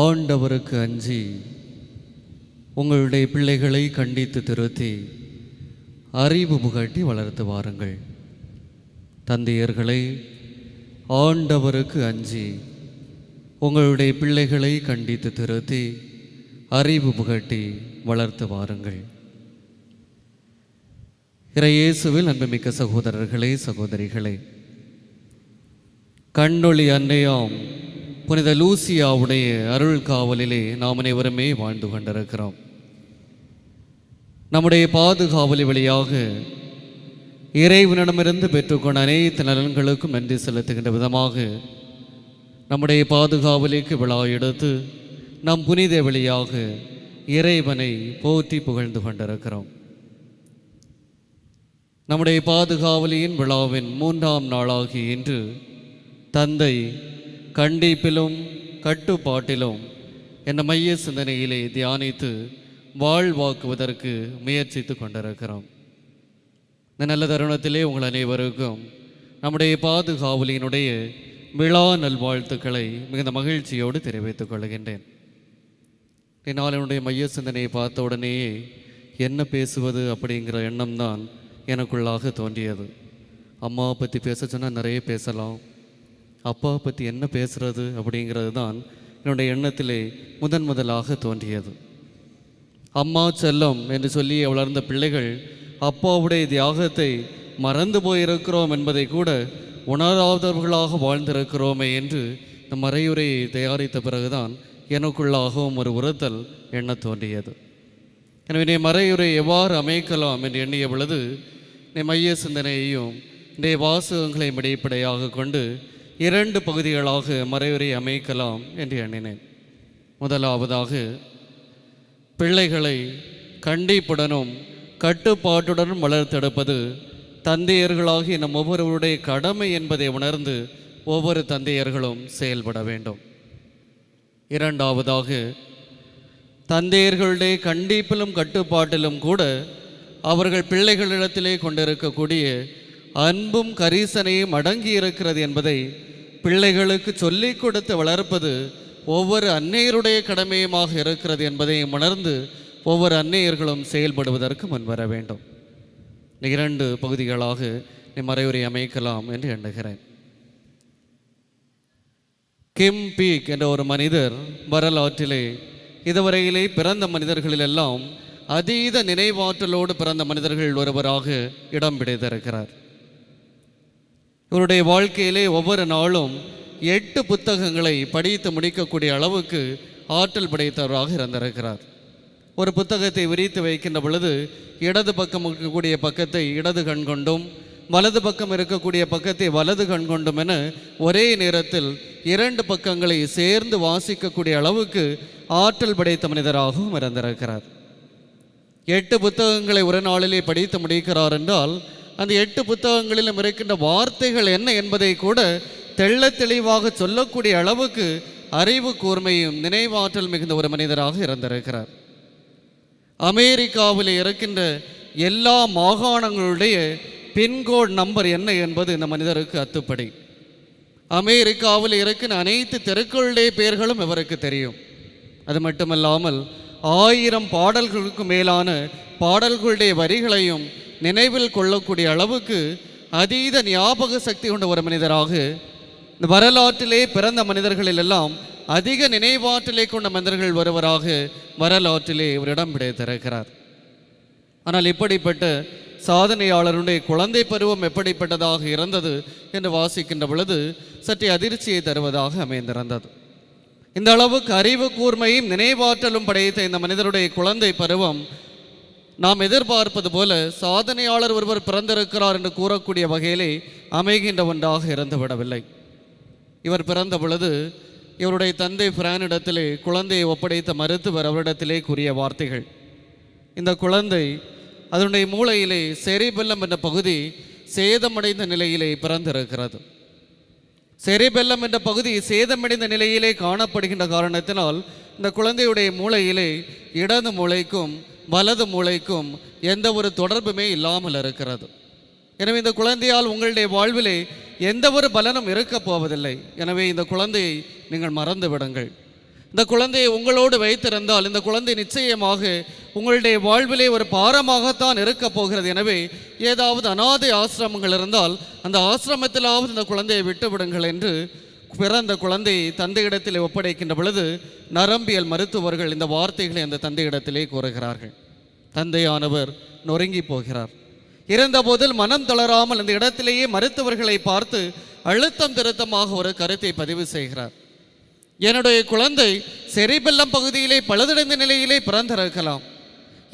ஆண்டவருக்கு அஞ்சி உங்களுடைய பிள்ளைகளை கண்டித்து திருத்தி அறிவு புகட்டி வளர்த்து வாருங்கள். தந்தையர்களை ஆண்டவருக்கு அஞ்சி உங்களுடைய பிள்ளைகளை கண்டித்து திருத்தி அறிவு புகட்டி வளர்த்து வாருங்கள். இறையேசுவில் அன்புமிக்க சகோதரர்களே சகோதரிகளே கண்ணொளி அன்னையாம் புனித லூசியாவுடைய அருள் காவலிலே நாம் அனைவருமே வாழ்ந்து கொண்டிருக்கிறோம். நம்முடைய பாதுகாவலி வழியாக இறைவனிடமிருந்து பெற்றுக்கொண்ட அனைத்து நலன்களுக்கும் நன்றி செலுத்துகின்ற விதமாக நம்முடைய பாதுகாவலிக்கு விழா எடுத்து நம் புனித வழியாக இறைவனை போற்றி புகழ்ந்து கொண்டிருக்கிறோம். நம்முடைய பாதுகாவலியின் விழாவின் மூன்றாம் நாளாகி இன்று தந்தை கண்டிப்பிலும் கட்டுப்பாட்டிலும் என்ற மைய சிந்தனையிலே தியானித்து வாழ்வாக்குவதற்கு முயற்சித்து கொண்டிருக்கிறோம். இந்த நல்ல தருணத்திலே உங்கள் அனைவருக்கும் நம்முடைய பாதுகாவலியினுடைய விழா நல்வாழ்த்துக்களை மிகுந்த மகிழ்ச்சியோடு தெரிவித்துக் கொள்கின்றேன். என்னால் என்னுடைய மைய சிந்தனையை பார்த்த உடனேயே என்ன பேசுவது அப்படிங்கிற எண்ணம் தான் எனக்குள்ளாக தோன்றியது. அம்மாவை பற்றி பேச சொன்னால் நிறைய பேசலாம். அப்பாவை பற்றி என்ன பேசுகிறது அப்படிங்கிறது தான் என்னுடைய எண்ணத்திலே முதன் முதலாக தோன்றியது. அம்மா செல்லம் என்று சொல்லி வளர்ந்த பிள்ளைகள் அப்பாவுடைய தியாகத்தை மறந்து போயிருக்கிறோம் என்பதை கூட உணராதவர்களாக வாழ்ந்திருக்கிறோமே என்று இந்த மறையுரையை தயாரித்த பிறகுதான் எனக்குள்ளாகவும் ஒரு உறுத்தல் எண்ணத் தோன்றியது. எனவே நீ மறையுரை எவ்வாறு அமைக்கலாம் என்று எண்ணிய பொழுது நீ மைய சிந்தனையையும் இன்றைய வாசகங்களையும் அடிப்படையாக கொண்டு இரண்டு பகுதிகளாக மறையுரை அமைக்கலாம் என்று எண்ணினேன். முதலாவதாக பிள்ளைகளை கண்டிப்புடனும் கட்டுப்பாட்டுடனும் வளர்த்தெடுப்பது தந்தையர்களாகி நம் ஒவ்வொருவருடைய கடமை என்பதை உணர்ந்து ஒவ்வொரு தந்தையர்களும் செயல்பட வேண்டும். இரண்டாவதாக தந்தையர்களுடைய கண்டிப்பிலும் கட்டுப்பாட்டிலும் கூட அவர்கள் பிள்ளைகளிடத்திலே கொண்டிருக்கக்கூடிய அன்பும் கரிசனையும் அடங்கி இருக்கிறது என்பதை பிள்ளைகளுக்கு சொல்லிக் கொடுத்து வளர்ப்பது ஒவ்வொரு அன்னையருடைய கடமையுமாக இருக்கிறது என்பதை உணர்ந்து ஒவ்வொரு அன்னையர்களும் செயல்படுவதற்கு முன்வர வேண்டும். இரண்டு பகுதிகளாக நீ மறைவுரை அமைக்கலாம் என்று எண்ணுகிறேன். கிம் பீக் என்ற ஒரு மனிதர் வரலாற்றிலே இதுவரையிலே பிறந்த மனிதர்களிலெல்லாம் அதீத நினைவாற்றலோடு பிறந்த மனிதர்கள் ஒருவராக இடம் பிடித்திருக்கிறார். இவருடைய வாழ்க்கையிலே ஒவ்வொரு நாளும் எட்டு புத்தகங்களை படித்து முடிக்கக்கூடிய அளவுக்கு ஆற்றல் படைத்தவராக இருந்திருக்கிறார். ஒரு புத்தகத்தை விரித்து வைக்கின்ற பொழுது இடது பக்கம் இருக்கக்கூடிய பக்கத்தை இடது கண் கொண்டும் வலது பக்கம் இருக்கக்கூடிய பக்கத்தை வலது கண் கொண்டும் என ஒரே நேரத்தில் இரண்டு பக்கங்களை சேர்ந்து வாசிக்கக்கூடிய அளவுக்கு ஆற்றல் படைத்த மனிதராகவும் இருந்திருக்கிறார். எட்டு புத்தகங்களை ஒரு நாளிலே படித்து முடிக்கிறார் என்றால் அந்த எட்டு புத்தகங்களிலும் இருக்கின்ற வார்த்தைகள் என்ன என்பதை கூட தெள்ள தெளிவாக சொல்லக்கூடிய அளவுக்கு அறிவு கூர்மையும் நினைவாற்றல் மிகுந்த ஒரு மனிதராக இருந்திருக்கிறார். அமெரிக்காவில் இருக்கின்ற எல்லா மாகாணங்களுடைய பின்கோட் நம்பர் என்ன என்பது இந்த மனிதருக்கு அத்துப்படி. அமெரிக்காவில் இருக்கின்ற அனைத்து தெருக்களுடைய பெயர்களும் இவருக்கு தெரியும். அது மட்டுமல்லாமல் ஆயிரம் பாடல்களுக்கு மேலான பாடல்களுடைய வரிகளையும் நினைவில் கொள்ளக்கூடிய அளவுக்கு அதீத ஞாபக சக்தி கொண்ட ஒரு மனிதராக இந்த வரலாற்றிலே பிறந்த மனிதர்களில் எல்லாம் அதிக நினைவாற்றலை கொண்ட மனிதர்கள் ஒருவராக வரலாற்றிலே இவர் இடம் பிடித்திருக்கிறார் ஆனால் இப்படிப்பட்ட சாதனையாளருடைய குழந்தை பருவம் எப்படிப்பட்டதாக இருந்தது என்று வாசிக்கின்ற பொழுது சற்றே அதிர்ச்சியை தருவதாக அமைந்திருந்தது. இந்த அளவுக்கு அறிவு கூர்மையும் நினைவாற்றலும் படைத்த இந்த மனிதருடைய குழந்தை பருவம் நாம் எதிர்பார்ப்பது போல சாதனையாளர் ஒருவர் பிறந்திருக்கிறார் என்று கூறக்கூடிய வகையிலே அமைகின்ற ஒன்றாக இருந்துவிடவில்லை. இவர் பிறந்த பொழுது இவருடைய தந்தை பிரானிடத்திலே குழந்தையை ஒப்படைத்த மருத்துவர் அவரிடத்திலே கூறிய வார்த்தைகள். இந்த குழந்தை அதனுடைய மூளையிலே செரிபெல்லம் என்ற பகுதி சேதமடைந்த நிலையிலே பிறந்திருக்கிறது. செரிபெல்லம் என்ற பகுதி சேதமடைந்த நிலையிலே காணப்படுகின்ற காரணத்தினால் இந்த குழந்தையுடைய மூளையிலே இடது மூளைக்கும் வலது மூளைக்கும் எந்த ஒரு தொடர்புமே இல்லாமல் இருக்கிறது. எனவே இந்த குழந்தையால் உங்களுடைய வாழ்விலே எந்த ஒரு பலனும் இருக்கப் போவதில்லை. எனவே இந்த குழந்தையை நீங்கள் மறந்து விடுங்கள். இந்த குழந்தையை உங்களோடு வைத்திருந்தால் இந்த குழந்தை நிச்சயமாக உங்களுடைய வாழ்விலே ஒரு பாரமாகத்தான் இருக்கப் போகிறது. எனவே ஏதாவது அனாதை ஆசிரமங்கள் இருந்தால் அந்த ஆசிரமத்திலாவது இந்த குழந்தையை விட்டுவிடுங்கள் என்று பிறந்த குழந்தையை தந்தையிடத்திலே ஒப்படைக்கின்ற பொழுது நரம்பியல் மருத்துவர்கள் இந்த வார்த்தைகளை அந்த தந்தையிடத்திலே கூறுகிறார்கள். தந்தையானவர் நொறுங்கி போகிறார். இருந்தபோதில் மனம் தளராமல் இந்த இடத்திலேயே மருத்துவர்களை பார்த்து அழுத்தம் திருத்தமாக ஒரு கருத்தை பதிவு செய்கிறார். என்னுடைய குழந்தை செரிபெல்லம் பகுதியிலே பழுதடைந்த நிலையிலே பிறந்திருக்கலாம்.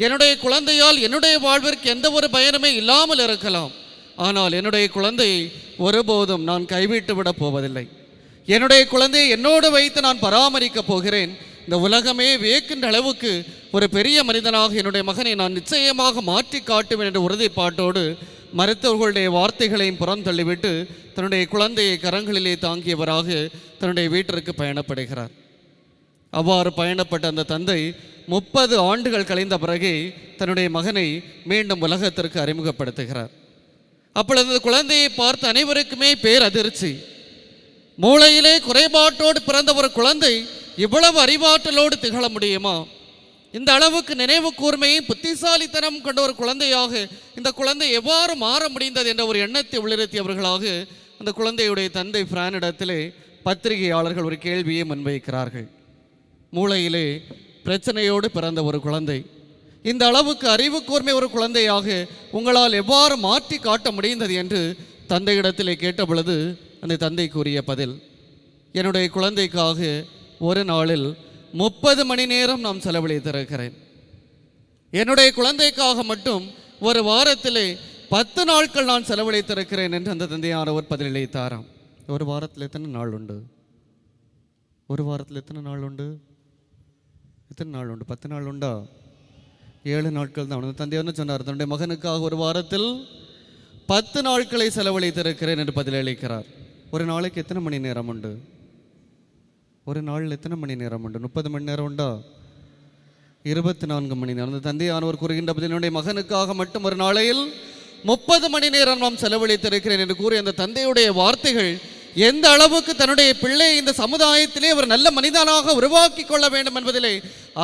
என்னுடைய குழந்தையால் என்னுடைய வாழ்விற்கு எந்த ஒரு பயனுமே இல்லாமல் இருக்கலாம். ஆனால் என்னுடைய குழந்தையை ஒருபோதும் நான் கைவிட்டு விட போவதில்லை. என்னுடைய குழந்தையை என்னோடு வைத்து நான் பராமரிக்கப் போகிறேன். இந்த உலகமே வியக்கின்ற அளவுக்கு ஒரு பெரிய மனிதனாக என்னுடைய மகனை நான் நிச்சயமாக மாற்றி காட்டுவேன் என்ற உறுதிப்பாட்டோடு மருத்துவர்களுடைய வார்த்தைகளையும் புறந்தள்ளிவிட்டு தன்னுடைய குழந்தையை கரங்களிலே தாங்கியவராக தன்னுடைய வீட்டிற்கு பயணப்படுகிறார். அவ்வாறு பயணப்பட்ட அந்த தந்தை முப்பது ஆண்டுகள் கழிந்த பிறகே தன்னுடைய மகனை மீண்டும் உலகத்திற்கு அறிமுகப்படுத்துகிறார். அப்பொழுது அந்த குழந்தையை பார்த்து அனைவருக்குமே பேரதிர்ச்சி. மூளையிலே குறைபாட்டோடு பிறந்த ஒரு குழந்தை இவ்வளவு அறிவாற்றலோடு திகழ முடியுமா? இந்த அளவுக்கு நினைவு கூர்மையும் புத்திசாலித்தனம் கொண்ட ஒரு குழந்தையாக இந்த குழந்தை எவ்வாறு மாற முடிந்தது என்ற ஒரு எண்ணத்தை உள்ளிருத்தியவர்களாக அந்த குழந்தையுடைய தந்தை பிரானிடத்திலே பத்திரிகையாளர்கள் ஒரு கேள்வியை முன்வைக்கிறார்கள். மூளையிலே பிரச்சனையோடு பிறந்த ஒரு குழந்தை. இந்த அளவுக்கு அறிவு கூர்மை ஒரு குழந்தையாக உங்களால் எவ்வாறு மாற்றி காட்ட முடிந்தது என்று தந்தையிடத்திலே கேட்ட பொழுது அந்த தந்தை கூறிய பதில். என்னுடைய குழந்தைக்காக ஒரு நாளில் முப்பது மணி நேரம் நான் செலவழித்திருக்கிறேன். என்னுடைய குழந்தைக்காக மட்டும் ஒரு வாரத்திலே பத்து நாட்கள் நான் செலவழித்திருக்கிறேன் என்று அந்த தந்தையானவர் பதிலளித்தாராம் ஒரு வாரத்தில் எத்தனை நாள் உண்டு? ஒரு வாரத்தில் எத்தனை நாள் உண்டு? எத்தனை நாள் உண்டு? பத்து நாள் உண்டா? ஏழு நாட்கள் தான். உண்டு தந்தை என்ன சொன்னார்? தன்னுடைய மகனுக்காக ஒரு வாரத்தில் பத்து நாட்களை செலவழித்திருக்கிறேன் என்று பதிலளிக்கிறார். ஒரு நாளைக்கு எத்தனை மணி நேரம் உண்டு? ஒரு நாள் எத்தனை மணி நேரம் உண்டு? முப்பது மணி நேரம் உண்டா? இருபத்தி நான்கு மணி நேரம். அந்த தந்தையானவர் கூறுகின்ற என்னுடைய மகனுக்காக மட்டும் ஒரு நாளையில் முப்பது மணி நேரம் நாம் செலவழித்திருக்கிறேன் என்று கூறிய அந்த தந்தையுடைய வார்த்தைகள் எந்த அளவுக்கு தன்னுடைய பிள்ளை இந்த சமுதாயத்திலே ஒரு நல்ல மனிதனாக உருவாக்கி கொள்ள வேண்டும் என்பதிலே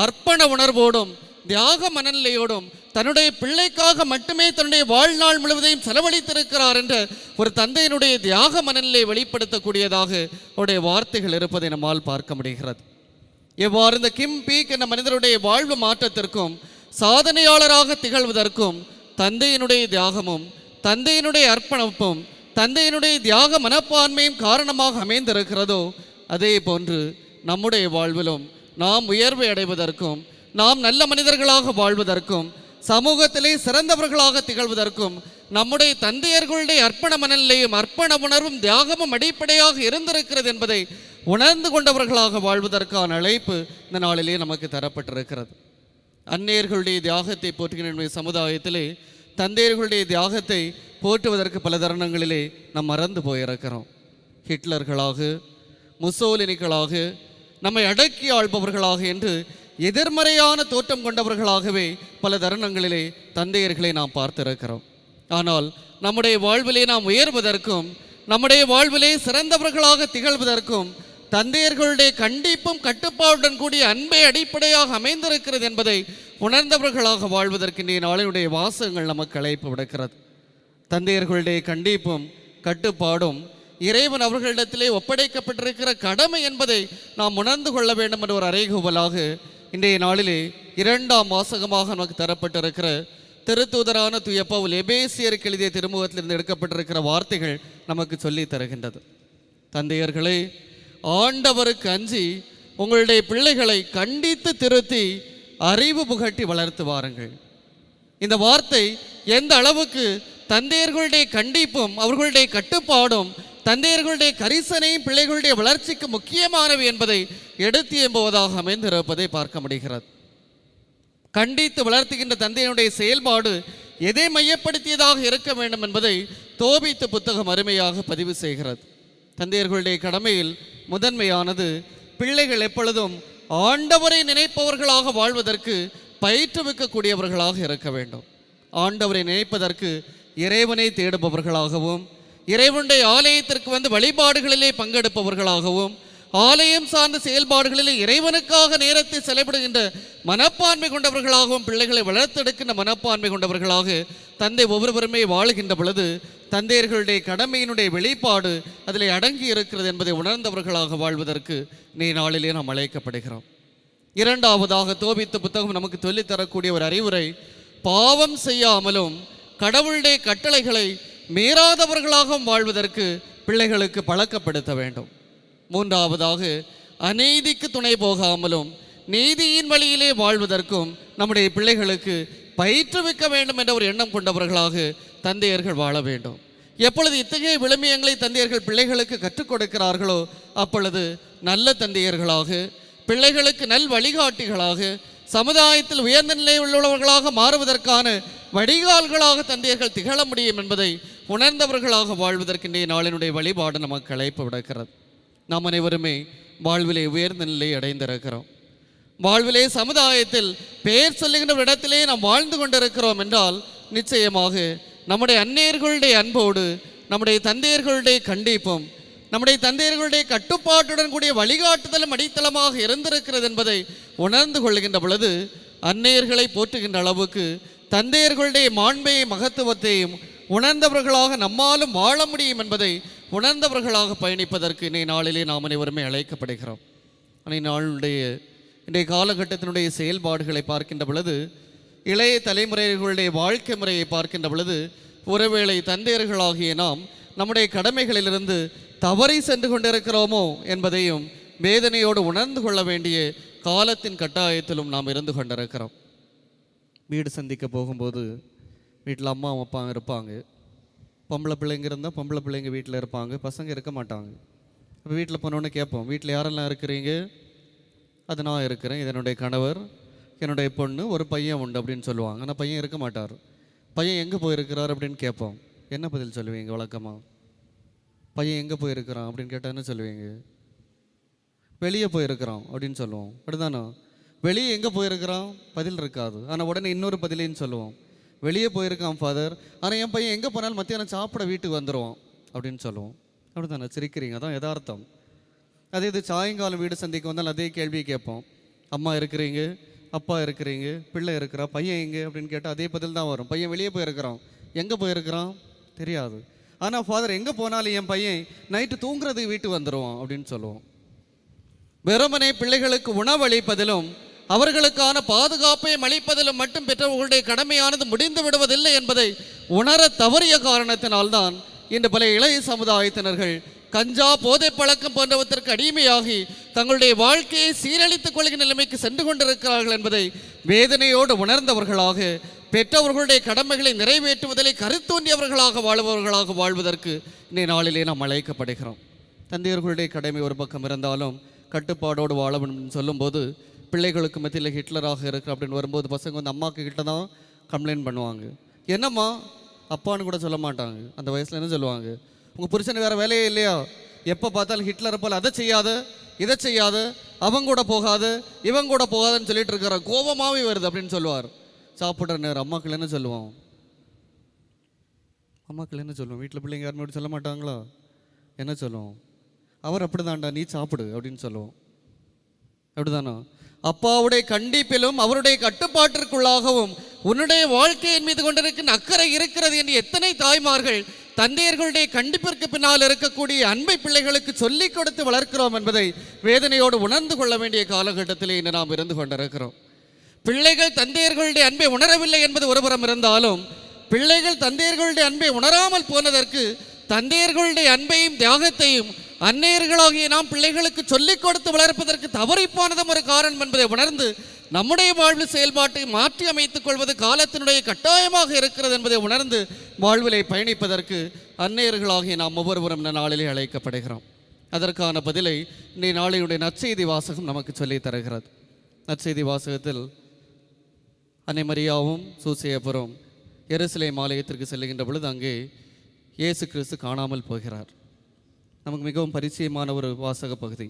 அர்ப்பண உணர்வோடும் தியாக மனநிலையோடும் தன்னுடைய பிள்ளைக்காக மட்டுமே தன்னுடைய வாழ்நாள் முழுவதையும் செலவழித்திருக்கிறார் என்ற ஒரு தந்தையினுடைய தியாக மனநிலை வெளிப்படுத்தக்கூடியதாக அவருடைய வார்த்தைகள் இருப்பதை நம்மால் பார்க்க முடிகிறது. எவ்வாறு இந்த கிம் பீக் என்ற மனிதருடைய வாழ்வு மாற்றத்திற்கும் சாதனையாளராக திகழ்வதற்கும் தந்தையினுடைய தியாகமும் தந்தையினுடைய அர்ப்பணிப்பும் தந்தையினுடைய தியாக மனப்பான்மையும் காரணமாக அமைந்திருக்கிறதோ அதே போன்று நம்முடைய வாழ்விலும் நாம் உயர்வை அடைவதற்கும் நாம் நல்ல மனிதர்களாக வாழ்வதற்கும் சமூகத்திலே சிறந்தவர்களாக திகழ்வதற்கும் நம்முடைய தந்தையர்களுடைய அர்ப்பண மனநிலையும் அர்ப்பண உணர்வும் தியாகமும் அடிப்படையாக இருந்திருக்கிறது என்பதை உணர்ந்து கொண்டவர்களாக வாழ்வதற்கான அழைப்பு இந்த நாளிலே நமக்கு தரப்பட்டிருக்கிறது. அந்நியர்களுடைய தியாகத்தை போற்றுகின்ற சமுதாயத்திலே தந்தையர்களுடைய தியாகத்தை போற்றுவதற்கு பல தருணங்களிலே நாம் மறந்து போயிருக்கிறோம். ஹிட்லர்களாக முசோலினிகளாக நம்மை அடக்கி ஆள்பவர்களாக என்று எதிர்மறையான தோற்றம் கொண்டவர்களாகவே பல தருணங்களிலே தந்தையர்களை நாம் பார்த்திருக்கிறோம். ஆனால் நம்முடைய வாழ்விலே நாம் உயர்வதற்கும் நம்முடைய வாழ்விலே சிறந்தவர்களாக திகழ்வதற்கும் தந்தையர்களுடைய கண்டிப்பும் கட்டுப்பாடுடன் கூடிய அன்பை அடிப்படையாக அமைந்திருக்கிறது என்பதை உணர்ந்தவர்களாக வாழ்வதற்கு இன்றைய நாளினுடைய வாசகங்கள் நமக்கு அழைப்பு விடுக்கிறது. தந்தையர்களுடைய கண்டிப்பும் கட்டுப்பாடும் இறைவன் அவர்களிடத்திலே ஒப்படைக்கப்பட்டிருக்கிற கடமை என்பதை நாம் உணர்ந்து கொள்ள வேண்டும் என்ற ஒரு அறைகூவலாக இன்றைய நாளிலே இரண்டாம் வாசகமாக நமக்கு தரப்பட்டிருக்கிற திருத்தூதரான துயப்பவுல் எபேசியருக்கு எழுதிய திருமுகத்திலிருந்து எடுக்கப்பட்டிருக்கிற வார்த்தைகள் நமக்கு சொல்லி தருகின்றது. தந்தையர்களே ஆண்டவருக்கு அஞ்சி உங்களுடைய பிள்ளைகளை கண்டித்து திருத்தி அறிவு புகட்டி வளர்த்து வாருங்கள். இந்த வார்த்தை எந்த அளவுக்கு தந்தையர்களுடைய கண்டிப்பும் அவர்களுடைய கட்டுப்பாடும் தந்தையர்களுடைய கரிசனையும் பிள்ளைகளுடைய வளர்ச்சிக்கு முக்கியமானவை என்பதை எடுத்து எம்புவதாக அமைந்திருப்பதை பார்க்க முடிகிறது. கண்டித்து வளர்த்துகின்ற தந்தையினுடைய செயல்பாடு எதை மையப்படுத்தியதாக இருக்க வேண்டும் என்பதை தோபித்து புத்தகம் அருமையாக பதிவு செய்கிறது. தந்தையர்களுடைய கடமையில் முதன்மையானது பிள்ளைகள் எப்பொழுதும் ஆண்டவரை நினைப்பவர்களாக வாழ்வதற்கு பயிற்றுவிக்கக்கூடியவர்களாக இருக்க வேண்டும். ஆண்டவரை நினைப்பதற்கு இறைவனை தேடுபவர்களாகவும் இறைவனுடைய ஆலயத்திற்கு வந்து வழிபாடுகளிலே பங்கெடுப்பவர்களாகவும் ஆலயம் சார்ந்த செயல்பாடுகளில் இறைவனுக்காக நேரத்தை செலவிடுகின்ற மனப்பான்மை கொண்டவர்களாகவும் பிள்ளைகளை வளர்த்தெடுக்கின்ற மனப்பான்மை கொண்டவர்களாக தந்தை ஒவ்வொருவருமே வாழுகின்ற பொழுது தந்தையர்களுடைய கடமையினுடைய வெளிப்பாடு அதில் அடங்கி இருக்கிறது என்பதை உணர்ந்தவர்களாக வாழ்வதற்கு நீ நாளிலே நாம் அழைக்கப்படுகிறோம். இரண்டாவதாக தோபித்த புத்தகம் நமக்கு சொல்லித் தரக்கூடிய ஒரு அறிவுரை பாவம் செய்யாமலும் கடவுளுடைய கட்டளைகளை மீறாதவர்களாகவும் வாழ்வதற்கு பிள்ளைகளுக்கு பழக்கப்படுத்த வேண்டும். மூன்றாவதாக அநீதிக்கு துணை போகாமலும் நீதியின் வழியிலே வாழ்வதற்கும் நம்முடைய பிள்ளைகளுக்கு பயிற்றுவிக்க வேண்டும் என்ற ஒரு எண்ணம் கொண்டவர்களாக தந்தையர்கள் வாழ வேண்டும். எப்பொழுது இத்தகைய விழுமியங்களை தந்தையர்கள் பிள்ளைகளுக்கு கற்றுக் கொடுக்கிறார்களோ அப்பொழுது நல்ல தந்தையர்களாக பிள்ளைகளுக்கு நல் வழிகாட்டிகளாக சமுதாயத்தில் உயர்ந்த நிலையில் உள்ளவர்களாக மாறுவதற்கான வடிகால்களாக தந்தையர்கள் திகழ முடியும் என்பதை உணர்ந்தவர்களாக வாழ்வதற்கு இன்றைய நாளினுடைய வழிபாடு நமக்கு அழைப்பு விடுக்கிறது. நாம் அனைவருமே வாழ்விலே உயர்ந்த நிலையை அடைந்திருக்கிறோம். வாழ்விலே சமுதாயத்தில் பெயர் சொல்லுகின்ற ஒரு இடத்திலே நாம் வாழ்ந்து கொண்டிருக்கிறோம் என்றால் நிச்சயமாக நம்முடைய அந்நியர்களுடைய அன்போடு நம்முடைய தந்தையர்களுடைய கண்டிப்பும் நம்முடைய தந்தையர்களுடைய கட்டுப்பாட்டுடன் கூடிய வழிகாட்டுதலும் அடித்தளமாக இருந்திருக்கிறது என்பதை உணர்ந்து கொள்கின்ற பொழுது அந்நியர்களை போற்றுகின்ற அளவுக்கு தந்தையர்களுடைய மாண்பையும் மகத்துவத்தையும் உணர்ந்தவர்களாக நம்மாலும் வாழ முடியும் என்பதை உணர்ந்தவர்களாக பயணிப்பதற்கு இன்றைய நாளிலே நாம் அனைவருமே அழைக்கப்படுகிறோம். அன்றைய நாளுடைய இன்றைய காலகட்டத்தினுடைய செயல்பாடுகளை பார்க்கின்ற பொழுது இளைய தலைமுறைகளுடைய வாழ்க்கை முறையை பார்க்கின்ற பொழுது ஒருவேளை தந்தையர்களாகிய நாம் நம்முடைய கடமைகளிலிருந்து தவறி சென்று கொண்டிருக்கிறோமோ என்பதையும் வேதனையோடு உணர்ந்து கொள்ள வேண்டிய காலத்தின் கட்டாயத்திலும் நாம் இருந்து கொண்டிருக்கிறோம். வீடு சந்திக்க போகும்போது வீட்டில் அம்மா அப்பா இருப்பாங்க. பொம்பளை பிள்ளைங்க இருந்தால் பொம்பளை பிள்ளைங்க வீட்டில் இருப்பாங்க. பசங்க இருக்க மாட்டாங்க. இப்போ வீட்டில் போனோன்னு கேட்போம் வீட்டில் யாரெல்லாம் இருக்கிறீங்க? அது நான் இருக்கிறேன். இது என்னுடைய கணவர் என்னுடைய பொண்ணு ஒரு பையன் உண்டு அப்படின்னு சொல்லுவாங்க. ஆனால் பையன் இருக்க மாட்டார். பையன் எங்கே போயிருக்கிறார் அப்படின்னு கேட்போம் என்ன பதில் சொல்லுவீங்க வழக்கமாக பையன் எங்கே போயிருக்கிறான் அப்படின்னு கேட்டால் என்ன சொல்லுவீங்க? வெளியே போயிருக்கிறான் அப்படின்னு சொல்லுவோம். அப்படிதானா வெளியே எங்கே போயிருக்கிறான்? பதில் இருக்காது. ஆனால் உடனே இன்னொரு பதிலேன்னு சொல்லுவோம். வெளியே போயிருக்கான் ஃபாதர் ஆனால் என் பையன் எங்கே போனாலும் மத்தியானம் சாப்பிட வீட்டுக்கு வந்துடுவான் அப்படின்னு சொல்லுவோம். அப்படி தானே சிரிக்கிறீங்க. அதான் யதார்த்தம். அதே இது சாயங்காலம் வீடு சந்திக்கு வந்தால் அதே கேள்வியை கேட்போம். அம்மா இருக்கிறீங்க அப்பா இருக்கிறீங்க பிள்ளை இருக்கிறா பையன் எங்கே? அப்படின்னு கேட்டால் அதே பதில் தான் வரும். பையன் வெளியே போயிருக்கிறான். எங்கே போயிருக்கிறான்? தெரியாது. ஆனால் ஃபாதர் எங்கே போனாலும் என் பையன் நைட்டு தூங்குறதுக்கு வீட்டுக்கு வந்துடுவான் அப்படின்னு சொல்லுவோம். வெறுமனை பிள்ளைகளுக்கு உணவளிப்பதிலும் அவர்களுக்கான பாதுகாப்பையும் அளிப்பதிலும் மட்டும் பெற்றவர்களுடைய கடமையானது முடிந்து விடுவதில்லை என்பதை உணர தவறிய காரணத்தினால்தான் இன்று பல இளைய சமுதாயத்தினர்கள் கஞ்சா போதை பழக்கம் போன்றவற்றிற்கு அடிமையாகி தங்களுடைய வாழ்க்கையை சீரழித்துக் கொள்கிற நிலைமைக்கு சென்று கொண்டிருக்கிறார்கள் என்பதை வேதனையோடு உணர்ந்தவர்களாக பெற்றவர்களுடைய கடமைகளை நிறைவேற்றுவதிலே கருத்தோன்றியவர்களாக வாழ்பவர்களாக வாழ்வதற்கு இன்றைய நாளிலே நாம் அழைக்கப்படுகிறோம். தந்தையர்களுடைய கடமை ஒரு பக்கம் இருந்தாலும் கட்டுப்பாடோடு வாழ வேண்டும் சொல்லும்போது பிள்ளைகளுக்கு மத்தியில் ஹிட்லராக இருக்கிற அப்படின்னு வரும்போது பசங்க வந்து அம்மாக்கு கிட்ட தான் கம்ப்ளைண்ட் பண்ணுவாங்க. என்னம்மா? அப்பான்னு கூட சொல்ல மாட்டாங்க. அந்த வயசில் என்ன சொல்லுவாங்க? உங்கள் புருஷன் வேறு வேலையே இல்லையா? எப்போ பார்த்தாலும் ஹிட்லரை போல் அதை செய்யாத இதை செய்யாத அவங்க கூட போகாது இவங்க கூட போகாதுன்னு சொல்லிட்டு இருக்கிற கோபமாகவே வருது அப்படின்னு சொல்லுவார். சாப்பிட்ற நேரம் அம்மாக்கள் என்ன சொல்லுவோம் அம்மாக்கள் என்ன சொல்லுவோம் வீட்டில் பிள்ளைங்க யாருமே அப்படி சொல்ல மாட்டாங்களா? என்ன சொல்லுவோம் அவர் அப்படிதான்டா நீ சாப்பிடு அப்படின்னு சொல்லுவோம் அப்படிதானா? அப்பாவுடைய கண்டிப்பிலும் அவருடைய கட்டுப்பாட்டிற்குள்ளாகவும் உன்னுடைய வாழ்க்கையின் மீது கொண்டிருக்கின்ற அக்கறை இருக்கிறது என்று எத்தனை தாய்மார்கள் தந்தையர்களுடைய கண்டிப்பிற்கு பின்னால் இருக்கக்கூடிய அன்பை பிள்ளைகளுக்கு சொல்லிக் கொடுத்து வளர்க்கிறோம் என்பதை வேதனையோடு உணர்ந்து கொள்ள வேண்டிய காலகட்டத்திலே இன்று நாம் இருந்து கொண்டிருக்கிறோம். பிள்ளைகள் தந்தையர்களுடைய அன்பை உணரவில்லை என்பது ஒருபுறம் இருந்தாலும் பிள்ளைகள் தந்தையர்களுடைய அன்பை உணராமல் போனதற்கு தந்தையர்களுடைய அன்பையும் தியாகத்தையும் அன்னையர்களாகிய நாம் பிள்ளைகளுக்கு சொல்லிக் கொடுத்து வளர்ப்பதற்கு தவறிப்போனதும் ஒரு காரணம் என்பதை உணர்ந்து நம்முடைய வாழ்வு செயல்பாட்டை மாற்றி அமைத்துக் கொள்வது காலத்தினுடைய கட்டாயமாக இருக்கிறது என்பதை உணர்ந்து வாழ்விலை பயணிப்பதற்கு அன்னையர்களாகிய நாம் ஒவ்வொருவரும் இந்த நாளிலே அழைக்கப்படுகிறோம். அதற்கான பதிலை இன்றைய நாளையுடைய நற்செய்தி வாசகம் நமக்கு சொல்லி தருகிறது. நற்செய்தி வாசகத்தில் அன்னை மரியாவும் எருசிலை எருசலேம் ஆலயத்திற்கு செல்லுகின்ற பொழுது அங்கே இயேசு கிறிஸ்து காணாமல் போகிறார். நமக்கு மிகவும் பரிச்சயமான ஒரு வாசக பகுதி.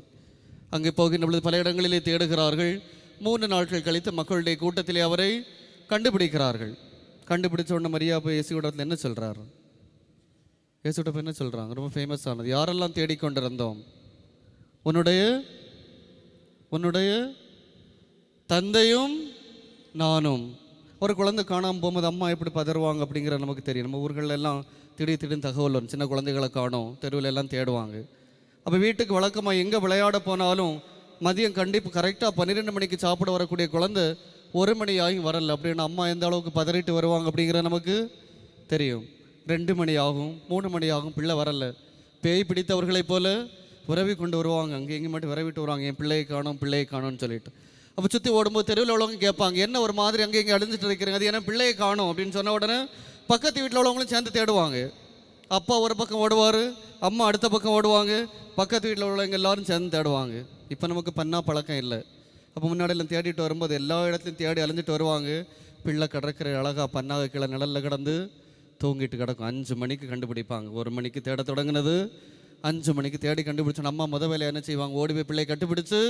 அங்கே போகின்ற பொழுது பல இடங்களிலே தேடுகிறார்கள். மூன்று நாட்கள் கழித்து மக்களுடைய கூட்டத்திலே அவரை கண்டுபிடிக்கிறார்கள். கண்டுபிடிச்ச உடனே மரியா போய் இயேசுவிடத்தில் என்ன சொல்கிறார் இயேசுவிட என்ன சொல்கிறாங்க ரொம்ப ஃபேமஸ் ஆனது. யாரெல்லாம் தேடிக்கொண்டிருந்தோம் உன்னுடைய உன்னுடைய தந்தையும் நானும். ஒரு குழந்தை காணாமல் போகும்போது அம்மா எப்படி பதறுவாங்க அப்படிங்கிற நமக்கு தெரியும். நம்ம ஊர்களெல்லாம் எல்லாம் திடீர் திடீர்னு தகவல் வரும். சின்ன குழந்தைகளை காணோம் தெருவில் எல்லாம் தேடுவாங்க. அப்போ வீட்டுக்கு வழக்கமாக எங்கே விளையாட போனாலும் மதியம் கண்டிப்பாக கரெக்டாக பன்னிரெண்டு மணிக்கு சாப்பிட வரக்கூடிய குழந்தை ஒரு மணி ஆகி வரல. அப்படின்னு அம்மா எந்த அளவுக்கு பதறிட்டு வருவாங்க அப்படிங்கிற நமக்கு தெரியும். ரெண்டு மணி ஆகும் மூணு மணி ஆகும் பிள்ளை வரல. பேய் பிடித்தவர்களைப் போல உறவி கொண்டு வருவாங்க. அங்கே எங்கே மட்டும் விரவிட்டு வருவாங்க. என் பிள்ளையை காணும் பிள்ளையை காணும்னு சொல்லிட்டு. அப்போ சுற்றி ஓடும்போது தெருவில் உள்ளவங்க கேட்பாங்க என்ன ஒரு மாதிரி அங்கே இங்கே அழிஞ்சிட்டு இருக்கிறீங்க? அது என்ன பிள்ளையை காணும்? அப்படின்னு சொன்ன உடனே பக்கத்து வீட்டில் உள்ளவங்களும் சேர்ந்து தேடுவாங்க. அப்பா ஒரு பக்கம் ஓடுவார் அம்மா அடுத்த பக்கம் ஓடுவாங்க. பக்கத்து வீட்டில் உள்ளவங்க எல்லாரும் சேர்ந்து தேடுவாங்க. இப்போ நமக்கு பண்ணா பழக்கம் இல்லை. அப்போ முன்னாடி எல்லாம் தேடிட்டு வரும்போது எல்லா இடத்துலையும் தேடி அழிஞ்சிட்டு வருவாங்க. பிள்ளை கடற்கரை அழகா பண்ணாக கீழே நிழலில் கிடந்து தூங்கிட்டு கிடக்கும். அஞ்சு மணிக்கு கண்டுபிடிப்பாங்க. ஒரு மணிக்கு தேட தொடங்கினது. அஞ்சு மணிக்கு தேடி கண்டுபிடிச்சோம் அம்மா முத வேலையை என்ன செய்வாங்க? ஓடி போய் பிள்ளையை கண்டுபிடிச்சு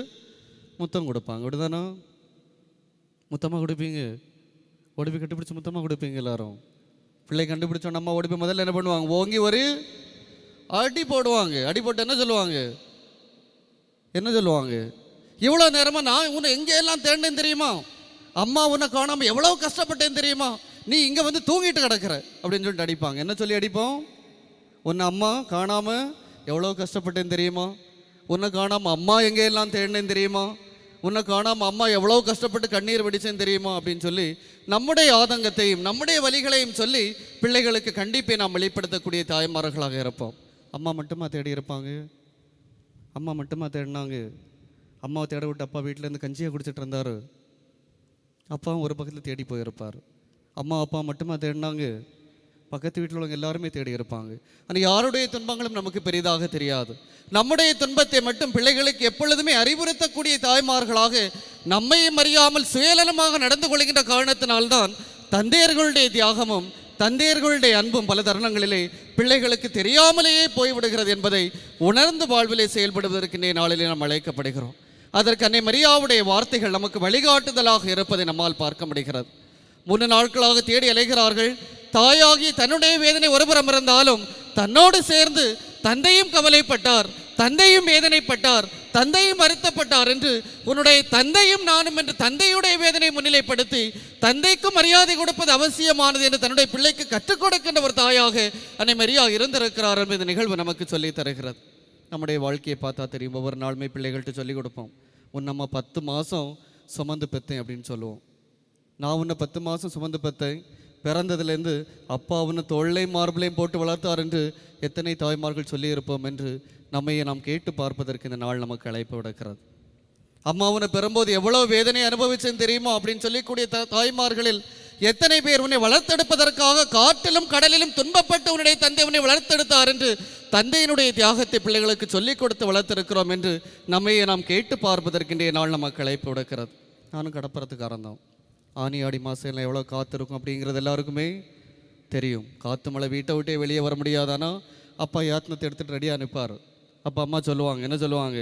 முத்தம் கொடுப்பாங்க. விடுதானோ முத்தமாக கொடுப்பீங்க. ஓடி போய் கண்டுபிடிச்சு முத்தமாக கொடுப்பீங்க எல்லாரும். பிள்ளை கண்டுபிடிச்சோம் நம்ம ஓடி போய் முதல்ல என்ன பண்ணுவாங்க? ஓங்கி ஒரு அடி போடுவாங்க. அடி போட்டு என்ன சொல்லுவாங்க? என்ன சொல்லுவாங்க? இவ்வளோ நேரமாக நான் உன்னை எங்கே எல்லாம் தேடினேன் தெரியுமா? அம்மா உன்னை காணாமல் எவ்வளோ கஷ்டப்பட்டேன் தெரியுமா? நீ இங்கே வந்து தூங்கிட்டு கிடக்கிற. அப்படின்னு சொல்லிட்டு அடிப்பாங்க. என்ன சொல்லி அடிப்போம்? உன்னை அம்மா காணாமல் எவ்வளோ கஷ்டப்பட்டேன் தெரியுமா? உன்னை காணாமல் அம்மா எங்கே எல்லாம் தேடினேன் தெரியுமா? உன்னை காணாமல் அம்மா எவ்வளோ கஷ்டப்பட்டு கண்ணீர் வெடிச்சேன் தெரியுமா? அப்படின்னு சொல்லி நம்முடைய ஆதங்கத்தையும் நம்முடைய வழிகளையும் சொல்லி பிள்ளைகளுக்கு கண்டிப்பை நாம் வெளிப்படுத்தக்கூடிய தாய்மார்களாக இருப்போம். அம்மா மட்டுமா தேடி இருப்பாங்க? அம்மா மட்டுமா தேடினாங்க? அம்மாவை தேட விட்டு அப்பா வீட்டிலேருந்து கஞ்சியை குடிச்சிட்டு இருந்தார். அப்பாவும் ஒரு பக்கத்தில் தேடி போயிருப்பார். அம்மா அப்பா மட்டுமா தேடினாங்க? பக்கத்து வீட்டில் உள்ளவங்க எல்லாருமே தேடி இருப்பாங்க. ஆனால் யாருடைய துன்பங்களும் நமக்கு பெரிதாக தெரியாது. நம்முடைய துன்பத்தை மட்டும் பிள்ளைகளுக்கு எப்பொழுதுமே அறிவுறுத்தக்கூடிய தாய்மார்களாக நம்மையும் அறியாமல் சுயநலமாக நடந்து கொள்கின்ற காரணத்தினால்தான் தந்தையர்களுடைய தியாகமும் தந்தையர்களுடைய அன்பும் பல தருணங்களிலே பிள்ளைகளுக்கு தெரியாமலேயே போய்விடுகிறது என்பதை உணர்ந்து வாழ்விலே செயல்படுவதற்கு இன்றைய நாளிலே நாம் அழைக்கப்படுகிறோம். அதற்கு அன்னை மரியாவுடைய வார்த்தைகள் நமக்கு வழிகாட்டுதலாக இருப்பதை நம்மால் பார்க்க முடிகிறது. முன்னு நாட்களாக தேடி அலைகிறார்கள். தாயாகி தன்னுடைய வேதனை ஒருபுறம் இருந்தாலும் தன்னோடு சேர்ந்து தந்தையும் கவலைப்பட்டார் தந்தையும் வேதனைப்பட்டார் தந்தையும் வருத்தப்பட்டார் என்று உன்னுடைய தந்தையும் நானும் என்று தந்தையுடைய வேதனை முன்னிலைப்படுத்தி தந்தைக்கும் மரியாதை கொடுப்பது அவசியமானது என்று தன்னுடைய பிள்ளைக்கு கற்றுக் கொடுக்கின்ற ஒரு தாயாக அன்னை மரியா இருந்திருக்கிறார் என்பது இந்த நிகழ்வு நமக்கு சொல்லித் தருகிறது. நம்முடைய வாழ்க்கையை பார்த்தா தெரியும். ஒவ்வொரு நாளுமே பிள்ளைகள்கிட்ட சொல்லிக் கொடுப்போம். உன் நம்ம பத்து மாதம் சுமந்து பெற்றேன் அப்படின்னு சொல்லுவோம். நான் உன்னை பத்து மாதம் சுமந்து பார்த்தேன். பிறந்ததுலேருந்து அப்பா உன்னை தொல்லையும் மார்பிளையும் போட்டு வளர்த்தார் என்று எத்தனை தாய்மார்கள் சொல்லியிருப்போம் என்று நம்மையே நாம் கேட்டு பார்ப்பதற்கு இந்த நாள் நமக்கு அழைப்பு விடுக்கிறது. அம்மா உன்னை பெறும்போது எவ்வளோ வேதனை அனுபவிச்சேன் தெரியுமா? அப்படின்னு சொல்லிக்கூடிய த- தாய்மார்களில் எத்தனை பேர் உன்னை வளர்த்தெடுப்பதற்காக காட்டிலும் கடலிலும் துன்பப்பட்டு உன்னுடைய தந்தை உன்னை வளர்த்தெடுத்தார் என்று தந்தையினுடைய தியாகத்தை பிள்ளைகளுக்கு சொல்லிக் கொடுத்து வளர்த்திருக்கிறோம் என்று நம்மையே நாம் கேட்டு பார்ப்பதற்கு நாள் நமக்கு அழைப்பு விடுக்கிறது. நானும் கடப்புறத்துக்காரன் தான். ஆனி ஆடி மாதம் எவ்வளோ காத்திருக்கும் அப்படிங்கிறது எல்லாருக்குமே தெரியும். காற்று மழை வீட்டை விட்டே வெளியே வர முடியாதானா அப்பா யாத்னத்தை எடுத்துகிட்டு ரெடியாக நிற்பார் அப்பா அம்மா சொல்லுவாங்க என்ன சொல்லுவாங்க?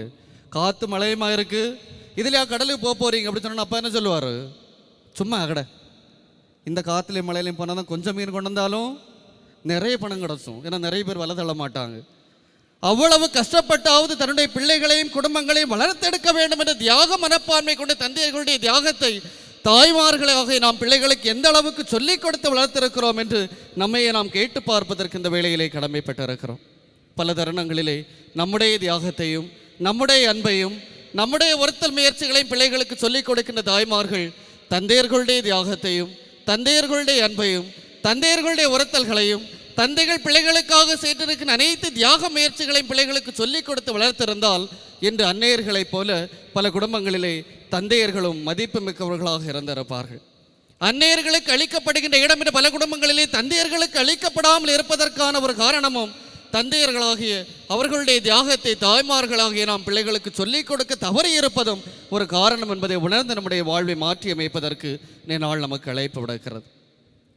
காற்று மழையுமா இருக்குது இதுலையா கடலுக்கு போக போகிறீங்க அப்படின்னு சொன்னால் அப்பா என்ன சொல்லுவார்? சும்மா கடை இந்த காற்றுலையும் மழையிலையும் போனால் தான் கொஞ்சம் மீன் கொண்டு வந்தாலும் நிறைய பணம் கிடச்சும். ஏன்னா நிறைய பேர் வலை தள்ள மாட்டாங்க. அவ்வளவு கஷ்டப்பட்டாவது தன்னுடைய பிள்ளைகளையும் குடும்பங்களையும் வளர்த்தெடுக்க வேண்டும் என்ற தியாக மனப்பான்மை கொண்ட தந்தையர்களுடைய தியாகத்தை தாய்மார்களாக நாம் பிள்ளைகளுக்கு எந்த அளவுக்கு சொல்லிக் கொடுத்து வளர்த்திருக்கிறோம் என்று நம்மையே நாம் கேட்டு பார்ப்பதற்கு இந்த வேளையிலே கடமைப்பட்டிருக்கிறோம். பல தருணங்களிலே நம்முடைய தியாகத்தையும் நம்முடைய அன்பையும் நம்முடைய ஒருத்தல் முயற்சிகளையும் பிள்ளைகளுக்கு சொல்லிக் கொடுக்கின்ற தாய்மார்கள் தந்தையர்களுடைய தியாகத்தையும் தந்தையர்களுடைய அன்பையும் தந்தையர்களுடைய உரத்தல்களையும் தந்தைகள் பிள்ளைகளுக்காக செய்திருக்கிற அனைத்து தியாக முயற்சிகளையும் பிள்ளைகளுக்கு சொல்லிக் கொடுத்து வளர்த்திருந்தால் இன்று அன்னையர்களைப் போல பல குடும்பங்களிலே தந்தையர்களும் மதிப்பு மிக்கவர்களாக இருந்திருப்பார்கள். அன்னையர்களுக்கு அளிக்கப்படுகின்ற இடம் என்று பல குடும்பங்களிலே தந்தையர்களுக்கு அளிக்கப்படாமல் இருப்பதற்கான ஒரு காரணமும் தந்தையர்களாகிய அவர்களுடைய தியாகத்தை தாய்மார்களாகிய நாம் பிள்ளைகளுக்கு சொல்லிக் கொடுக்க தவறி இருப்பதும் ஒரு காரணம் என்பதை உணர்ந்து நம்முடைய வாழ்வை மாற்றி அமைப்பதற்கு நாள் நமக்கு அழைப்பு விடுக்கிறது.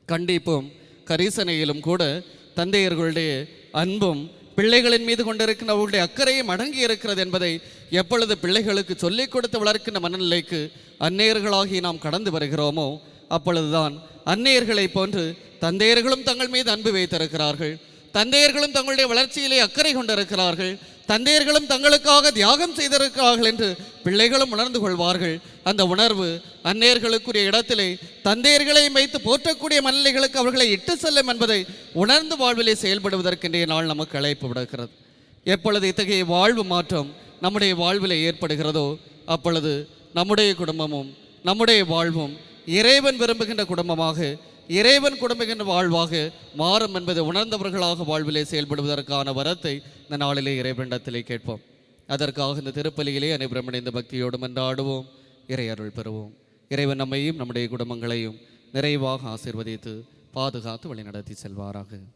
கண்டிப்பும் கரிசனையிலும் கூட தந்தையர்களுடைய அன்பும் பிள்ளைகளின் மீது கொண்டிருக்கிற அவர்களுடைய அக்கறையும் அடங்கி இருக்கிறது என்பதை எப்பொழுது பிள்ளைகளுக்கு சொல்லிக் கொடுத்து வளர்க்கின்ற மனநிலைக்கு அந்நேயர்களாகி நாம் கடந்து வருகிறோமோ அப்பொழுதுதான் அந்நேயர்களைப் போன்று தந்தையர்களும் தங்கள் மீது அன்பு வைத்திருக்கிறார்கள். தந்தையர்களும் தங்களுடைய வளர்ச்சியிலே அக்கறை கொண்டிருக்கிறார்கள். தந்தையர்களும் தங்களுக்காக தியாகம் செய்திருக்கிறார்கள் என்று பிள்ளைகளும் உணர்ந்து கொள்வார்கள். அந்த உணர்வு அந்நேர்களுக்குரிய இடத்திலே தந்தையர்களை வைத்து போற்றக்கூடிய மனநிலைகளுக்கு அவர்களை இட்டு செல்லும் என்பதை உணர்ந்து வாழ்விலே செயல்படுவதற்கு இன்றைய நாள் நமக்கு அழைப்பு விடுகிறது எப்பொழுது இத்தகைய வாழ்வு மாற்றம் நம்முடைய வாழ்வில் ஏற்படுகிறதோ அப்பொழுது நம்முடைய குடும்பமும் நம்முடைய வாழ்வும் இறைவன் விரும்புகின்ற குடும்பமாக இறைவன் குடும்பகின்ற வாழ்வாக மாறும் என்பதை உணர்ந்தவர்களாக வாழ்விலே செயல்படுவதற்கான வரத்தை இந்த நாளிலே இறைவனிடத்திலே கேட்போம். அதற்காக இந்த திருப்பலியிலே அனைவரும் இணைந்த பக்தியோடு மன்றாடுவோம். இறை அருள் பெறுவோம். இறைவன் நம்மையும் நம்முடைய குடும்பங்களையும் நிறைவாக ஆசிர்வதித்து பாதுகாத்து வழிநடத்தி செல்வாராக.